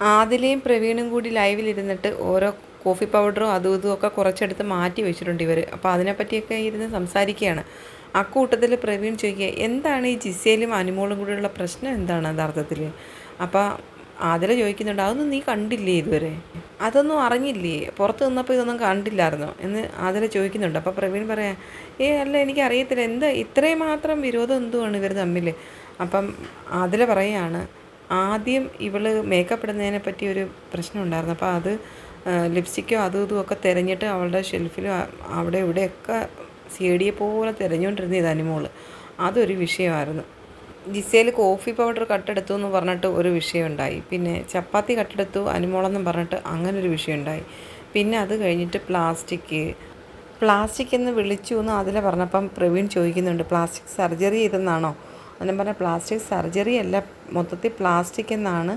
ആദിലയും പ്രവീണും കൂടി ലൈവിലിരുന്നിട്ട് ഓരോ കോഫി പൗഡറും അതും ഇതും ഒക്കെ കുറച്ചെടുത്ത് മാറ്റി വെച്ചിട്ടുണ്ട് ഇവർ അപ്പോൾ അതിനെപ്പറ്റിയൊക്കെ ഇരുന്ന് സംസാരിക്കുകയാണ്. അക്കൂട്ടത്തിൽ പ്രവീൺ ചോദിക്കുക എന്താണ് ഈ ജിസയിലും അനുമോളും കൂടിയുള്ള പ്രശ്നം? എന്താണ് യഥാർത്ഥത്തിൽ അപ്പോൾ ആതില ചോദിക്കുന്നുണ്ട് അതൊന്നും നീ കണ്ടില്ലേ ഇതുവരെ? അതൊന്നും അറിഞ്ഞില്ലേ? പുറത്ത് നിന്നപ്പോൾ ഇതൊന്നും കണ്ടില്ലായിരുന്നു? എന്ന് ആതില ചോദിക്കുന്നുണ്ട്. അപ്പോൾ പ്രവീൺ പറയാം ഏ അല്ല എനിക്ക് അറിയത്തില്ല. എന്താ? ഇത്രയും മാത്രം വിരോധം എന്തുവാണ് ഇവർ തമ്മിൽ അപ്പം ആതില പറയാണ് ആദ്യം ഇവൾ മേക്കപ്പ് ഇടുന്നതിനെ പറ്റി ഒരു പ്രശ്നം ഉണ്ടായിരുന്നു. അപ്പോൾ അത് ലിപ്സ്റ്റിക്കോ അതും ഇതും ഒക്കെ തിരഞ്ഞിട്ട് അവളുടെ ഷെൽഫിലും അവിടെ ഇവിടെയൊക്കെ സി ഡിയെ പോലെ തിരഞ്ഞുകൊണ്ടിരുന്ന ഇത് അനുമോൾ. അതൊരു വിഷയമായിരുന്നു. ജിസയിൽ കോഫി പൗഡർ കട്ടെടുത്തു എന്ന് പറഞ്ഞിട്ട് ഒരു വിഷയം ഉണ്ടായി. പിന്നെ ചപ്പാത്തി കട്ടെടുത്തു അനുമോളെന്നും പറഞ്ഞിട്ട് അങ്ങനെ ഒരു വിഷയം ഉണ്ടായി. പിന്നെ അത് കഴിഞ്ഞിട്ട് പ്ലാസ്റ്റിക്. പ്ലാസ്റ്റിക് എന്ന് വിളിച്ചു എന്ന് അതിൽ പറഞ്ഞപ്പം പ്രവീൺ ചോദിക്കുന്നുണ്ട് പ്ലാസ്റ്റിക് സർജറി ചെയ്തെന്നാണോ? അന്നും പറഞ്ഞ പ്ലാസ്റ്റിക് സർജറി അല്ല മൊത്തത്തിൽ പ്ലാസ്റ്റിക് എന്നാണ്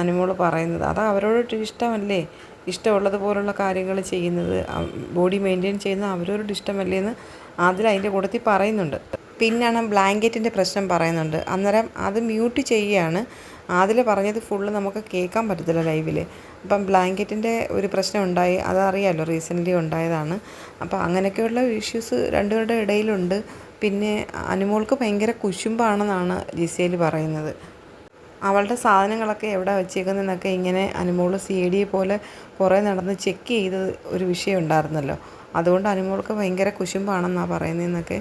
അനുമോൾ പറയുന്നത്. അത് അവരോട് ഇഷ്ടമല്ലേ? ഇഷ്ടമുള്ളതുപോലുള്ള കാര്യങ്ങൾ ചെയ്യുന്നത് ബോഡി മെയിന്റെയിൻ ചെയ്യുന്നത് അവരോട് ഇഷ്ടമല്ലേ എന്ന് അതിൽ അതിന്റെ കൂട്ടത്തിൽ പറയുന്നുണ്ട്. പിന്നാണ് ബ്ലാങ്കറ്റിന്റെ പ്രശ്നം പറയുന്നുണ്ട്. അന്നേരം അത് മ്യൂട്ട് ചെയ്യുകയാണ് അതിൽ പറഞ്ഞത് ഫുള്ള് നമുക്ക് കേൾക്കാൻ പറ്റത്തില്ല ലൈവിൽ അപ്പം ബ്ലാങ്കറ്റിന്റെ ഒരു പ്രശ്നം ഉണ്ടായി അതറിയാമല്ലോ റീസെന്റ്ലി ഉണ്ടായതാണ്. അപ്പോൾ അങ്ങനെയൊക്കെയുള്ള ഇഷ്യൂസ് രണ്ടുപേരുടെ ഇടയിലുണ്ട്. പിന്നെ അനുമോൾക്ക് ഭയങ്കര കുശുമ്പാണെന്നാണ് ജിസേൽ പറയുന്നത്. അവളുടെ സാധനങ്ങളൊക്കെ എവിടെ വെച്ചേക്കുന്നതെന്നൊക്കെ ഇങ്ങനെ അനുമോൾ സി ഡി പോലെ കുറേ നടന്ന് ചെക്ക് ചെയ്ത് ഒരു വിഷയം ഉണ്ടായിരുന്നല്ലോ. അതുകൊണ്ട് അനുമോൾക്ക് ഭയങ്കര കുശുമ്പാണെന്നാണ് പറയുന്നതെന്നൊക്കെ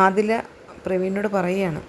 ആദില പ്രവീണിനോട് പറയുകയാണ്.